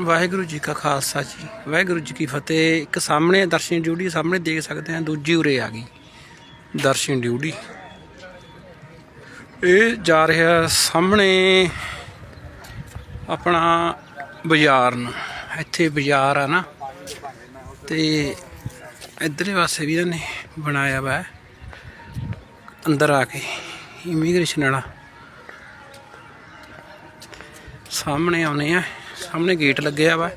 ਵਾਹਿਗੁਰੂ ਜੀ ਕਾ ਖਾਲਸਾ ਜੀ। ਵਾਹਿਗੁਰੂ ਜੀ ਕੀ ਫਤਿਹ। ਇੱਕ ਸਾਹਮਣੇ ਦਰਸ਼ਨ ਡਿਊਟੀ ਸਾਹਮਣੇ ਦੇਖ ਸਕਦੇ ਆ ਦੂਜੀ ਉਰੇ ਆ ਗਈ। ਦਰਸ਼ਨ ਡਿਊਟੀ। ਇਹ ਜਾ ਰਿਹਾ ਸਾਹਮਣੇ ਆਪਣਾ ਬਾਜ਼ਾਰ ਨੂੰ। ਇੱਥੇ ਬਾਜ਼ਾਰ ਆ ਨਾ। ਤੇ ਇਧਰਲੇ ਪਾਸੇ ਵੀ ਇਹਨਾਂ ਨੇ ਬਣਾਇਆ ਵਾ। ਅੰਦਰ ਆ ਕੇ ਇਮੀਗ੍ਰੇਸ਼ਨ ਵਾਲਾ। ਸਾਹਮਣੇ ਆਉਨੇ ਆ। ਸਾਹਮਣੇ ਗੇਟ ਲੱਗਿਆ ਵਾ।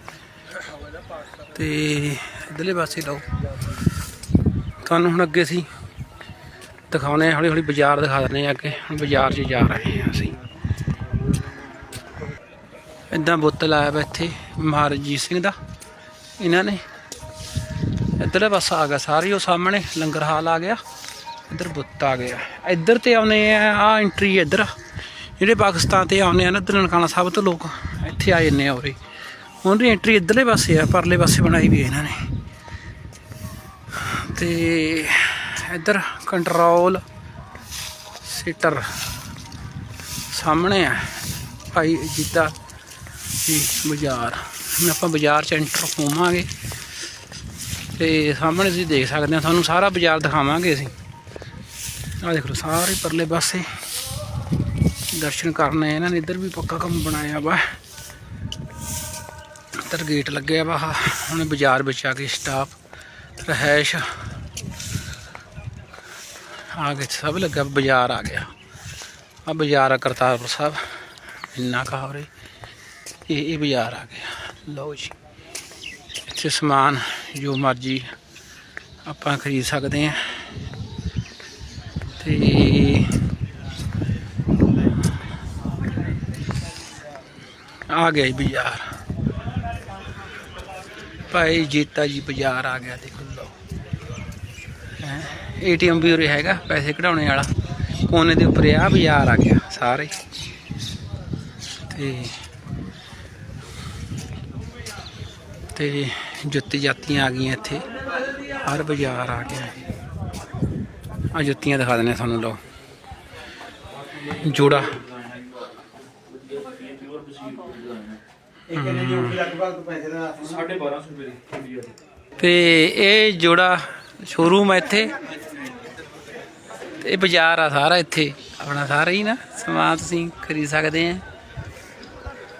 ਤੇ ਇਧਰਲੇ ਪਾਸੇ ਲਓ। ਤੁਹਾਨੂੰ ਹੁਣ ਅੱਗੇ ਸੀ ਦਿਖਾਉਨੇ ਹੌਲੀ ਹੌਲੀ ਬਾਜ਼ਾਰ ਦਿਖਾ ਦਿੰਦੇ ਆ ਅੱਗੇ। ਹੁਣ ਬਾਜ਼ਾਰ 'ਚ ਜਾ ਰਹੇ ਹਾਂ ਅਸੀਂ। ਇਦਾਂ ਬੁੱਤ ਲਾਇਆ ਵਾ ਇੱਥੇ ਮਹਾਰਾਜ ਸਿੰਘ ਦਾ। ਇਹਨਾਂ ਨੇ ਇੱਧਰਲੇ ਪਾਸਾ ਆ ਗਿਆ, ਸਾਰੀ ਉਹ ਸਾਹਮਣੇ ਲੰਗਰ ਹਾਲ ਆ ਗਿਆ। ਇੱਧਰ ਬੁੱਤ ਆ ਗਿਆ। ਇੱਧਰ ਤੇ ਆਉਨੇ ਆ ਆ ਐਂਟਰੀ ਇੱਧਰ। ਜਿਹੜੇ ਪਾਕਿਸਤਾਨ ਤੇ ਆਉਨੇ ਆ ਨਾ, ਇੱਧਰ ਨਨਕਾਣਾ ਸਾਹਿਬ ਤੋਂ ਲੋਕ। ਇੱਥੇ ਆ ਜੰਨੇ ਆ ਉਰੇ। ਉਹਨਾਂ ਦੀ ਐਂਟਰੀ ਇੱਧਰਲੇ ਪਾਸੇ ਆ, ਪਰਲੇ ਪਾਸੇ ਬਣਾਈ ਵੀ ਇਹਨਾਂ ਨੇ। ਤੇ ਇੱਧਰ ਕੰਟਰੋਲ ਸੀਟਰ ਸਾਹਮਣੇ ਆ ਭਾਈ ਜੀਤਾ ਜੀ ਬਾਜ਼ਾਰ। ਹੁਣ ਆਪਾਂ ਬਾਜ਼ਾਰ ਚ ਐਂਟਰ ਹੋਵਾਂਗੇ। ਤੇ ਸਾਹਮਣੇ ਤੁਸੀਂ ਦੇਖ ਸਕਦੇ ਆ ਤੁਹਾਨੂੰ ਸਾਰਾ ਬਾਜ਼ਾਰ ਦਿਖਾਵਾਂਗੇ ਅਸੀਂ। ਆਹ ਦੇਖ ਲਓ, ਸਾਰੇ ਪਰਲੇ ਪਾਸੇ ਦਰਸ਼ਨ ਕਰਨੇ ਇਹਨਾਂ ਨੇ, ਇੱਧਰ ਵੀ ਪੱਕਾ ਕੰਮ ਬਣਾਇਆ ਵਾ। ਅੰਦਰ ਗੇਟ ਲੱਗਿਆ ਵਾ ਹੁਣ ਬਾਜ਼ਾਰ ਵਿੱਚ ਆ ਕੇ ਸਟਾਫ ਰਹਿਸ਼। ਆ ਗਏ ਸਭ ਲੱਗਾ, ਬਾਜ਼ਾਰ ਆ ਗਿਆ। ਆ ਬਾਜ਼ਾਰ ਆ ਕਰਤਾਰਪੁਰ ਸਾਹਿਬ, ਇੰਨਾ ਕਾਵਰੇ ਇਹ ਇਹ ਬਾਜ਼ਾਰ ਆ ਗਿਆ। ਲਓ ਜੀ, ਇੱਥੇ ਸਮਾਨ, ਜੋ ਮਰਜ਼ੀ ਆਪਾਂ ਖਰੀਦ ਸਕਦੇ ਆ। ਤੇ ਆ ਗਿਆ ਬਾਜ਼ਾਰ। ਭਾਈ ਜੀਤਾ ਜੀ ਬਾਜ਼ਾਰ ਆ ਗਿਆ, ਦੇਖੋ ਲਓ। ਹੈ? ਏਟੀਐਮ ਵੀ ਉਰੇ ਹੈਗਾ, ਪੈਸੇ ਕਢਾਉਣੇ ਵਾਲਾ। ਕੋਨੇ ਦੇ ਉੱਪਰ ਆ, ਬਾਜ਼ਾਰ ਆ ਗਿਆ, ਸਾਰੇ। ਤੇ ਤੇ ਜੁੱਤੀ ਜਾਤੀਆਂ ਆ ਗਈਆਂ ਇੱਥੇ। ਹਰ ਬਾਜ਼ਾਰ ਆ ਗਿਆ। ਆ ਜੁੱਤੀਆਂ ਦਿਖਾ ਦਿੰਦੇ ਆ ਤੁਹਾਨੂੰ, ਲਓ। ਜੋੜਾ। ਤੇ ਇਹ ਜੋੜਾ ਸ਼ੋਰੂਮ ਹੈ ਇੱਥੇ। ਤੇ ਇਹ ਬਾਜ਼ਾਰ ਆ ਸਾਰਾ ਇੱਥੇ। ਆਪਣਾ ਸਾਰਾ ਹੀ ਨਾ ਸਮਾਨ ਤੁਸੀਂ ਖਰੀਦ ਸਕਦੇ ਆ।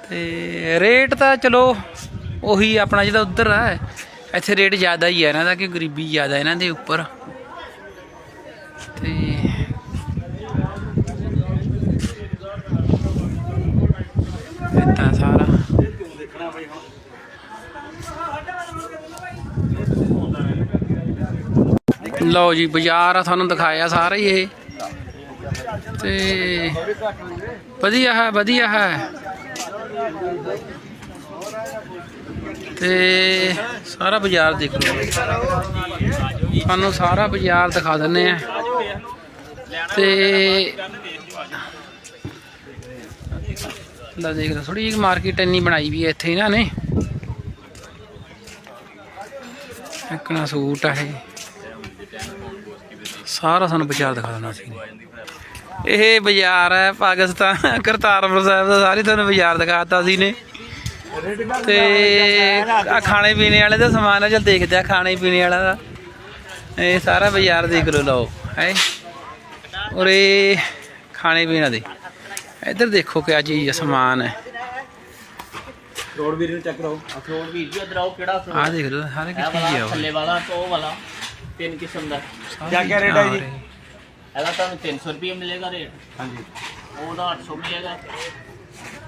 ਤੇ ਰੇਟ ਤਾਂ ਚਲੋ ਉਹੀ ਆਪਣਾ ਜਿਹੜਾ ਉੱਧਰ ਆ ਇੱਥੇ ਰੇਟ ਜ਼ਿਆਦਾ ਹੀ ਹੈ ਇਹਨਾਂ ਦਾ ਕਿ ਗਰੀਬੀ ਜ਼ਿਆਦਾ ਇਹਨਾਂ ਦੇ ਉੱਪਰ ਤੇ ਇੱਦਾਂ ਸਾਰਾ ਲਓ ਜੀ, ਬਾਜ਼ਾਰ ਆ, ਤੁਹਾਨੂੰ ਦਿਖਾਇਆ ਸਾਰਾ ਹੀ ਇਹ। ਤੇ ਵਧੀਆ ਹੈ ਵਧੀਆ ਹੈ। ਤੇ ਸਾਰਾ ਬਾਜ਼ਾਰ ਦੇਖੋ ਤੁਹਾਨੂੰ ਸਾਰਾ ਬਾਜ਼ਾਰ ਦਿਖਾ ਦਿੰਨੇ ਆ। ਤੇ ਲੈ ਦੇਖ ਲਓ ਥੋੜੀ ਜਿਹੀ ਮਾਰਕੀਟ ਇੰਨੀ ਬਣਾਈ ਵੀ ਹੈ ਇੱਥੇ ਇਹਨਾਂ ਨੇ। ਇੱਕਣਾ ਸੂਟ ਆ ਇਹ। ਸਾਰਾ ਤੁਹਾਨੂੰ ਬਾਜ਼ਾਰ ਦਿਖਾ ਦੇਣਾ ਸੀ। ਇਹ ਬਾਜ਼ਾਰ ਹੈ ਪਾਕਿਸਤਾਨ ਕਰਤਾਰਪੁਰ ਸਾਹਿਬ ਦਾ ਸਾਰੇ ਤੁਹਾਨੂੰ ਬਾਜ਼ਾਰ ਦਿਖਾਤਾ ਸੀ ਨੇ। ਤੇ ਆ ਖਾਣੇ ਪੀਣੇ ਵਾਲੇ ਦਾ ਸਮਾਨ ਆ ਚਲ ਦੇਖਦੇ ਆ ਖਾਣੇ ਪੀਣੇ ਵਾਲਾ ਦਾ। ਇਹ ਸਾਰਾ ਬਾਜ਼ਾਰ ਦੇਖ ਲਓ ਲਓ ਹੈ। ਔਰ ਇਹ ਖਾਣੇ ਪੀਣੇ ਦੇ। ਇੱਧਰ ਦੇਖੋ ਚੀਜ਼ ਆ, ਸਮਾਨ ਹੈ। ਰੋਡ ਵੀਰ ਨੂੰ ਚੈੱਕ ਕਰਾਓ। ਅਖਰੋਟ ਵੀਰ ਜੀ ਇਧਰ ਆਓ ਕਿਹੜਾ ਆਹ ਦੇਖ ਲਓ ਸਾਰੇ ਕੀ ਚੀਜ਼ ਵਾਲਾ ਆ ਥੱਲੇ ਵਾਲਾ ਤੇ ਵਾਲਾ। ਤਿੰਨ ਕਿਸਮ ਦਾ। ਕਿਆ ਕਿਆ ਰੇਟ ਹੈ ਜੀ? ਇਹਦਾ ਤੁਹਾਨੂੰ 300 ਰੁਪਏ ਮਿਲੇਗਾ ਰੇਟ ਹਾਂਜੀ। ਉਹਦਾ 800 ਮਿਲੇਗਾ।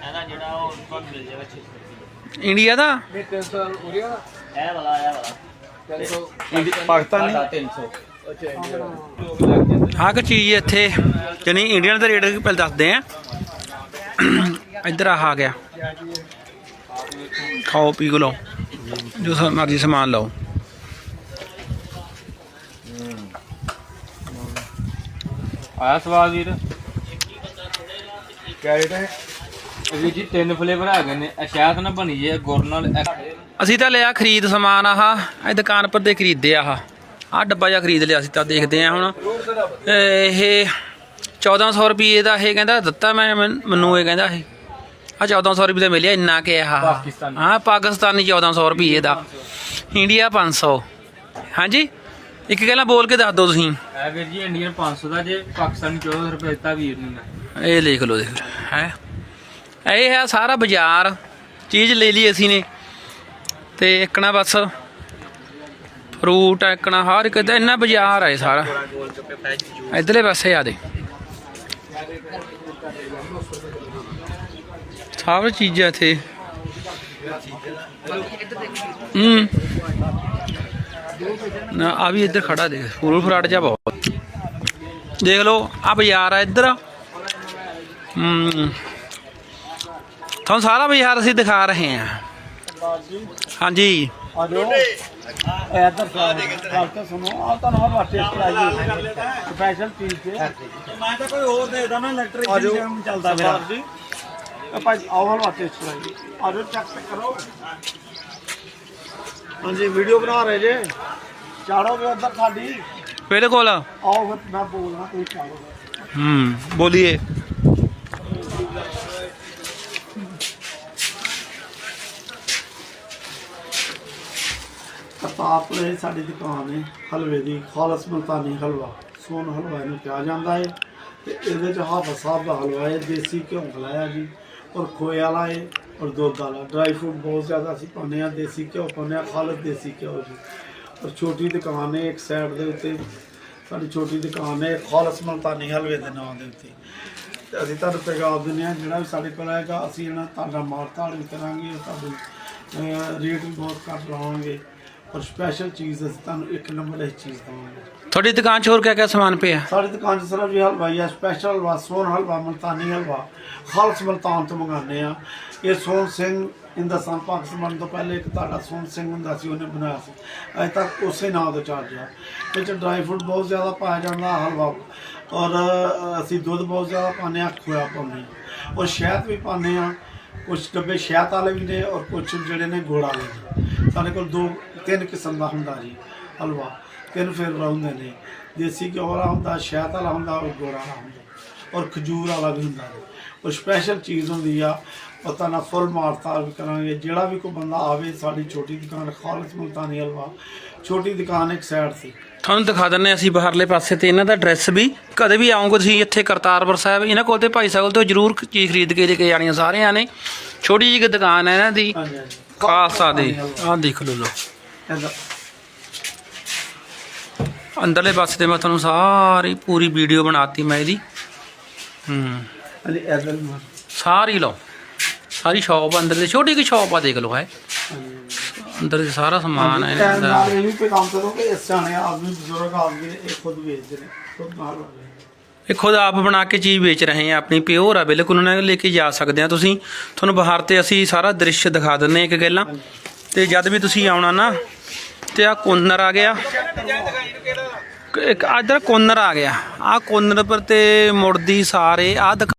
ਇਹਦਾ ਜਿਹੜਾ ਉਹ ਤੁਹਾਨੂੰ ਮਿਲ ਜਾਏਗਾ 600 ਰੁਪਏ। ਇੰਡੀਆ ਦਾ? ਇਹ ਵਾਲਾ ਇਹ ਵਾਲਾ। ਪਾਕਿਸਤਾਨੀ? ਸਾਡਾ 300 ਆਹ ਕੀ ਚੀਜ਼ ਇੱਥੇ ਜਾਨੀ ਇੰਡੀਅਨ ਦਾ ਰੇਟ ਪਹਿਲਾਂ ਦੱਸਦੇ ਆ ਇੱਧਰ ਆ ਗਿਆ। ਖਾਓ ਪੀ ਲਓ। ਜੋ ਮਰਜ਼ੀ ਸਮਾਨ ਲਓ। ਆਇਆ ਸਵਾਦ ਵੀਰ? ਕਿਆ ਰੇਟ ਹੈ? ਵੀਰ ਜੀ ਤਿੰਨ ਫਲੇਵਰ ਹੈਗੇ ਨੇ। ਇਹ ਸ਼ਾਇਦ ਨਾ ਬਣੀ ਜੇ ਗੁੜ ਨਾਲ ਇਹ- ਅਸੀਂ ਤਾਂ ਲਿਆ ਖਰੀਦ ਸਮਾਨ ਆਹ ਇਹ ਦੁਕਾਨ ਪਰ ਦੇ ਖਰੀਦੇ ਆਹ। ਆਹ ਡੱਬਾ ਜਿਹਾ ਖਰੀਦ ਲਿਆ ਸੀ ਤਾਂ ਦੇਖਦੇ ਆ ਹੁਣ। ਇਹ 1400 ਰੁਪਏ ਦਾ ਇਹ ਕਹਿੰਦਾ ਦਿੱਤਾ ਮੈਂ ਮੈਨ- ਮੈਨੂੰ ਇਹ ਕਹਿੰਦਾ ਇਹ। ਆ 1400 ਰੁਪਏ ਦਾ ਮਿਲਿਆ ਇੰਨਾ ਕਿ ਆ ਪਾਕਿਸਤਾਨੀ। ਹਾਂ ਪਾਕਿਸਤਾਨੀ 1400 ਰੁਪਏ ਦਾ। ਇੰਡੀਆ 500 ਹਾਂਜੀ? ਇੱਕ ਗੱਲਾਂ ਬੋਲ ਕੇ ਦੱਸ ਦਿਓ ਤੁਸੀਂ। ਇਹ ਵੀਰ ਜੀ ਇੰਡੀਅਨ 500 ਦਾ ਜੇ ਪਾਕਿਸਤਾਨੀ 1400 ਰੁਪਏ ਦਿੱਤਾ ਵੀਰ ਨੂੰ ਮੈਂ। ਇਹ ਲਿਖ ਲਓ ਦੇਖ ਹੈ। ਇਹ ਹੈ ਸਾਰਾ ਬਾਜ਼ਾਰ ਚੀਜ਼ ਲੈ ਲਈ ਅਸੀਂ ਨੇ। ਤੇ ਇੱਕਣਾ ਬਸ ਫਰੂਟ ਇੱਕਣਾ ਹਰ ਇੱਕ ਦਾ ਇੰਨਾ ਬਾਜ਼ਾਰ ਹੈ ਸਾਰਾ। ਇਧਰਲੇ ਪਾਸੇ ਆ ਦੇ। ਸਾਰੀ ਚੀਜ਼ਾਂ ਇੱਥੇ। ਹੂੰ। ਨਾ ਆ ਵੀ ਇੱਧਰ ਖੜਾ ਦੇਖ ਫੂਲ ਫਰਾਟ ਜਾ ਬਹੁਤ। ਦੇਖ ਲਓ ਆ ਬਾਜ਼ਾਰ ਆ ਇੱਧਰ। ਹੂੰ। ਤੁਹਾਨੂੰ ਸਾਰਾ ਬਾਜ਼ਾਰ ਅਸੀਂ ਦਿਖਾ ਰਹੇ ਹਾਂ। ਹਾਂਜੀ। ਆਜੋ। ਇਧਰ ਗੱਲ ਤਾਂ ਸੁਣੋ। ਆ ਤੁਹਾਨੂੰ ਹਰ ਵਾਰ ਟੇਸਟ ਆਈਏ ਸਪੈਸ਼ਲ ਚੀਜ਼ ਤੇ। ਮੈਂ ਤਾਂ ਕੋਈ ਹੋਰ ਦੇਦਾ ਨਾ ਇਲੈਕਟ੍ਰਿਕ ਸਿਸਟਮ ਚੱਲਦਾ ਮੇਰਾ ਜੀ। ਆਪਾਂ ਵਾਰ ਟੇਸਟ ਆਈਏ ਆਜੋ ਚੈੱਕ ਕਰੋ। ਹਾਂਜੀ ਵੀਡੀਓ ਬਣਾ ਰਹੇ ਜੇ। ਉਧਰ ਸਾਡੀ। ਬਿਲਕੁਲ ਆਓ ਫਿਰ ਮੈਂ ਬੋਲਣਾ ਤੁਸੀਂ ਚਾੜੋ। ਹੂੰ ਬੋਲੀਏ। ਕਰਤਾਰਪੁਰੇ ਸਾਡੀ ਦੁਕਾਨ ਹੈ ਹਲਵੇ ਦੀ ਖਾਲਸ ਮਲਤਾਨੀ ਹਲਵਾ। ਸੋਨ ਹਲਵਾ ਇਹਨੂੰ ਕਿਹਾ ਜਾਂਦਾ ਹੈ। ਤੇ ਇਹਦੇ ਚ ਹਾਫਾ ਸਾਹਿਬ ਦਾ ਹਲਵਾ ਹੈ ਦੇਸੀ ਘਿਓ ਖਲਾਇਆ ਜੀ। ਔਰ ਖੋਏ ਵਾਲਾ ਹੈ ਔਰ ਦੁੱਧ ਵਾਲਾ। ਡਰਾਈ ਫਰੂਟ ਬਹੁਤ ਜ਼ਿਆਦਾ ਅਸੀਂ ਪਾਉਂਦੇ ਹਾਂ ਦੇਸੀ ਘਿਓ ਪਾਉਂਦੇ ਹਾਂ ਖਾਲਸ ਦੇਸੀ ਘਿਓ ਜੀ। ਔਰ ਛੋਟੀ ਦੁਕਾਨ ਹੈ ਇੱਕ ਸਾਈਡ ਦੇ ਉੱਤੇ। ਸਾਡੀ ਛੋਟੀ ਦੁਕਾਨ ਹੈ ਖਾਲਸ ਮਲਤਾਨੀ ਹਲਵੇ ਦੇ ਨਾਮ ਦੇ ਉੱਤੇ। ਤੇ ਅਸੀਂ ਤੁਹਾਨੂੰ ਪੈਗਾਮ ਦਿੰਦੇ ਹਾਂ ਜਿਹੜਾ ਵੀ ਸਾਡੇ ਕੋਲ ਆਏਗਾ ਅਸੀਂ ਇਹਨਾਂ ਤੁਹਾਡਾ ਮਾਰ ਤਾੜ ਵੀ ਕਰਾਂਗੇ ਔਰ ਤੁਹਾਨੂੰ ਅਹ, ਰੇਟ ਵੀ ਬਹੁਤ ਘੱਟ ਲਾਵਾਂਗੇ। ਔਰ ਸਪੈਸ਼ਲ ਚੀਜ਼ ਅਸੀਂ ਤੁਹਾਨੂੰ ਇੱਕ ਨੰਬਰ ਇਸ ਚੀਜ਼ ਦਵਾਂਗੇ। ਤੁਹਾਡੀ ਦੁਕਾਨ 'ਚ ਹੋਰ ਕਿਆ ਕਿਆ ਸਮਾਨ ਪਿਆ? ਸਾਡੀ ਦੁਕਾਨ 'ਚ ਸਿਰਫ ਇਹ ਹਲਵਾ ਹੀ ਆ ਸਪੈਸ਼ਲ ਹਲਵਾ ਸੋਨ ਹਲਵਾ ਮਲਤਾਨੀ ਹਲਵਾ। ਖਾਲਸ ਮਲਤਾਨ ਤੋਂ ਮੰਗਾਉਂਦੇ ਆ ਇਹ ਸੋਨ ਸਿੰਘ ਇਹਦਾ ਹਿੰਦੁਸਤਾਨ ਪਾਕਿਸਤਾਨ ਤੋਂ ਪਹਿਲੇ ਇੱਕ ਤੁਹਾਡਾ ਸੋਨ ਸਿੰਘ ਹੁੰਦਾ ਸੀ, ਉਹਨੇ ਬਣਾਇਆ ਸੀ। ਅਜੇ ਤੱਕ ਉਸੇ ਨਾਮ ਤੋਂ ਚੱਲ ਰਿਹਾ। ਵਿੱਚ ਡਰਾਈ ਫਰੂਟ ਬਹੁਤ ਜ਼ਿਆਦਾ ਪਾਇਆ ਜਾਂਦਾ, ਹਲਵਾ। ਔਰ ਅਸੀਂ ਦੁੱਧ ਬਹੁਤ ਜ਼ਿਆਦਾ ਪਾਉਂਦੇ ਆ ਖੋਇਆ ਪਾਉਂਦੇ ਆ ਔਰ ਸ਼ਹਿਦ ਵੀ ਪਾਉਂਦੇ ਆ ਕੁਝ ਡੱਬੇ ਸ਼ਹਿਦ ਵਾਲੇ ਵੀ ਨੇ ਔਰ ਕੁਝ ਜਿਹੜੇ ਨੇ ਗੋੜ ਵਾਲੇ ਨੇ। ਸਾਡੇ ਕੋਲ ਦੋ, ਤਿੰਨ ਕਿਸਮ ਦਾ ਹੁੰਦਾ ਜੀ, ਹਲਵਾ। ਤਿੰਨ ਫਲੇਵਰ ਹੁੰਦੇ ਨੇ। ਦੇਸੀ ਘਿਓ ਵਾਲਾ ਹੁੰਦਾ, ਸ਼ਹਿਦ ਵਾਲਾ ਹੁੰਦਾ ਔਰ ਗੋੜ ਵਾਲਾ ਹੁੰਦਾ। ਔਰ ਖਜੂਰ ਵਾਲਾ ਵੀ ਹੁੰਦਾ ਹੈ। ਔਰ ਸਪੈਸ਼ਲ ਚੀਜ਼ ਹੁੰਦੀ ਆ ਪਤਾ ਨਾ ਫੁੱਲ ਮਾਰਤਾ ਵੀ ਕਰਾਂਗੇ। ਜਿਹੜਾ ਵੀ ਕੋਈ ਬੰਦਾ ਆਵੇ ਸਾਡੀ ਛੋਟੀ ਦੁਕਾਨ ਖਾਲਸ ਮੁਲਤਾਨੀ ਹਲਵਾ। ਛੋਟੀ ਦੁਕਾਨ ਇੱਕ ਸਾਈਡ ਸੀ। ਤੁਹਾਨੂੰ ਦਿਖਾ ਦਿੰਨੇ ਅਸੀਂ ਬਾਹਰਲੇ ਪਾਸੇ ਤੇ ਇਹਨਾਂ ਦਾ ਐਡਰੈਸ ਵੀ। ਕਦੇ ਵੀ ਆਉਂਗੇ ਤੁਸੀਂ ਇੱਥੇ ਕਰਤਾਰਪੁਰ ਸਾਹਿਬ ਇਹਨਾਂ ਕੋਲ ਤੇ ਭਾਈ ਸਾਹਿਬ ਤੋਂ ਜਰੂਰ ਚੀਜ਼ ਖਰੀਦ ਕੇ ਲੈ ਕੇ ਜਾਣੀਆਂ ਸਾਰਿਆਂ ਨੇ। ਛੋਟੀ ਜਿਹੀ ਦੁਕਾਨ ਹੈ ਇਹਨਾਂ ਦੀ। ਖਾਲਸਾ ਦੀ। ਆਹ ਦੇਖ ਲਓ ਲੋ ਅੰਦਰਲੇ ਪਾਸੇ ਤੇ ਮੈਂ ਤੁਹਾਨੂੰ ਸਾਰੀ ਪੂਰੀ ਵੀਡੀਓ ਬਣਾਤੀ ਮੈਂ ਇਹਦੀ। ਹੂੰ। ਹਾਂਜੀ ਇਹਦਾ ਵੀ ਮਾਰ ਸਾਰੀ ਲਓ। ਸਾਰੀ ਸ਼ਾਪ ਅੰਦਰ ਦੇ ਛੋਟੀ ਜਿਹੀ ਸ਼ਾਪ ਆ ਦੇਖ ਲਓ ਹੈ। ਅੰਦਰ ਦੇ ਸਾਰਾ ਸਮਾਨ ਹੈ ਇਹਨਾਂ ਇਹ ਦਾ। ਨਾਲ ਇਹ ਵੀ ਪੈਗਾਮ ਕਰੋ ਕਿ ਇਸ ਸਿਆਣੇ ਆਦਮੀ ਬਜ਼ੁਰਗ ਆਦਮੀ ਨੇ ਇਹ ਖੁਦ ਵੇਚਦੇ ਨੇ ਖੁਦ ਨਾਲ ਇਹ ਖੁਦ ਆਪ ਬਣਾ ਕੇ ਚੀਜ਼ ਵੇਚ ਰਹੇ ਆ ਆਪਣੀ ਪਿਓਰ ਆ ਬਿਲਕੁਲ ਉਹਨਾਂ ਨੂੰ ਲੈ ਕੇ ਜਾ ਸਕਦੇ ਆ ਤੁਸੀਂ। ਤੁਹਾਨੂੰ ਬਾਹਰ ਤੇ ਅਸੀਂ ਸਾਰਾ ਦ੍ਰਿਸ਼ ਦਿਖਾ ਦਿੰਨੇ ਇੱਕ ਗੱਲਾਂ। ਤੇ ਜਦ ਵੀ ਤੁਸੀਂ ਆਉਣਾ ਨਾ ਤੇ ਆ ਕੋਨਰ ਆ ਗਿਆ। ਇੱਕ ਇਧਰ ਕੋਨਰ ਆ ਗਿਆ। ਆ ਕੋਨਰ ਪਰ ਤੇ ਮੁੜਦੀ ਸਾਰੇ ਆ